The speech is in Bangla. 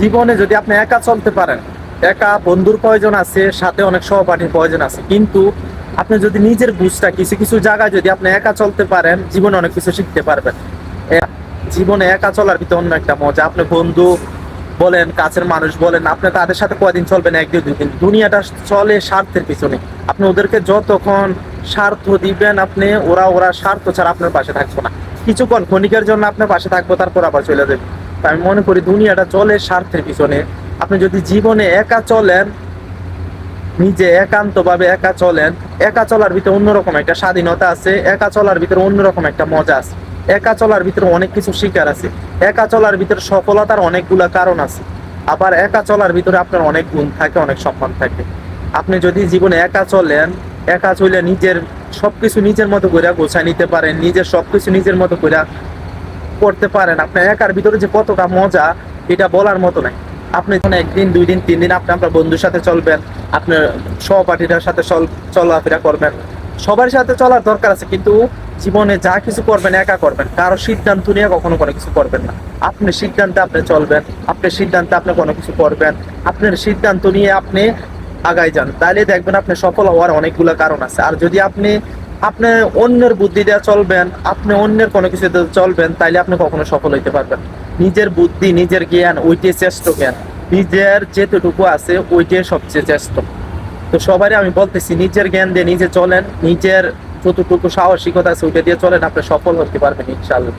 জীবনে যদি আপনি একা চলতে পারেন, একা বন্ধুর প্রয়োজন আছে, সাথে অনেক সহপাঠীর প্রয়োজন আছে, কিন্তু আপনি যদি নিজের বুঝটা কিছু কিছু জায়গায় যদি আপনি একা চলতে পারেন, জীবনে অনেক কিছু শিখতে পারবেন। জীবনে একা চলার ভিতরে অন্য একটা মজা। আপনি বন্ধু বলেন, কাছের মানুষ বলেন, আপনি তাদের সাথে কয়দিন চলবেন? একদিন দুই দিন। দুনিয়াটা চলে স্বার্থের পিছনে। আপনি ওদেরকে যতক্ষণ স্বার্থ দিবেন আপনি, ওরা ওরা স্বার্থ ছাড়া আপনার পাশে থাকব না। কিছুক্ষণ ক্ষণিকের জন্য আপনার পাশে থাকব, তারপর আবার চলে যাবে। আমি মনে করি দুনিয়াটা চলে স্বার্থের পিছনে। আপনি যদি জীবনে একা চলেন, নিজে একান্ত ভাবে একা চলেন, একা চলার ভিতরে অন্যরকম একটা স্বাধীনতা আছে, একা চলার ভিতরে অন্যরকম একটা মজা আছে, একা চলার ভিতরে অনেক কিছু শিকার আছে, একা চলার ভিতরে সফলতার অনেকগুলা কারণ আছে, আবার একা চলার ভিতরে আপনার অনেক গুণ থাকে, অনেক সম্মান থাকে। আপনি যদি জীবনে একা চলেন, একা চলে নিজের সবকিছু নিজের মতো করে গোছায় নিতে পারেন, নিজের সবকিছু নিজের মতো করে করতে পারেন। আপনার একার ভিতরে যে কতটা মজা, এটা বলার মতো নাই। আপনি যখন একদিন, দুই দিন, তিন দিন আপনি আপনার বন্ধুর সাথে চলবেন, আপনার সহপাঠীদের সাথে চলাফেরা করবেন। সবার সাথে চলার দরকার আছে, কিন্তু জীবনে যা কিছু করবেন, একা করবেন। কারও সিদ্ধান্ত নিয়ে কখনো কোনো কিছু করবেন না। আপনি সিদ্ধান্তে আপনি চলবেন, আপনার সিদ্ধান্তে আপনি কোনো কিছু করবেন। আপনার সিদ্ধান্ত নিয়ে আপনি আগাই যান। তাহলে দেখবেন আপনি সফল হওয়ার অনেকগুলো কারণ আছে। আর যদি আপনি আপনি অন্যের বুদ্ধি দিয়ে চলবেন, আপনি অন্যের কোনো কিছু চলবেন, তাইলে আপনি কখনো সফল হইতে পারবেন নিজের বুদ্ধি, নিজের জ্ঞান, ওইটাই শ্রেষ্ঠ জ্ঞান। নিজের যেতটুকু আছে, ওইটাই সবচেয়ে শ্রেষ্ঠ। তো সবারই আমি বলতেছি, নিজের জ্ঞান দিয়ে নিজে চলেন, নিজের যতটুকু সাহসিকতা আছে, ওইটা দিয়ে চলেন, আপনি সফল হতে পারবেন ইনশাল্লাহ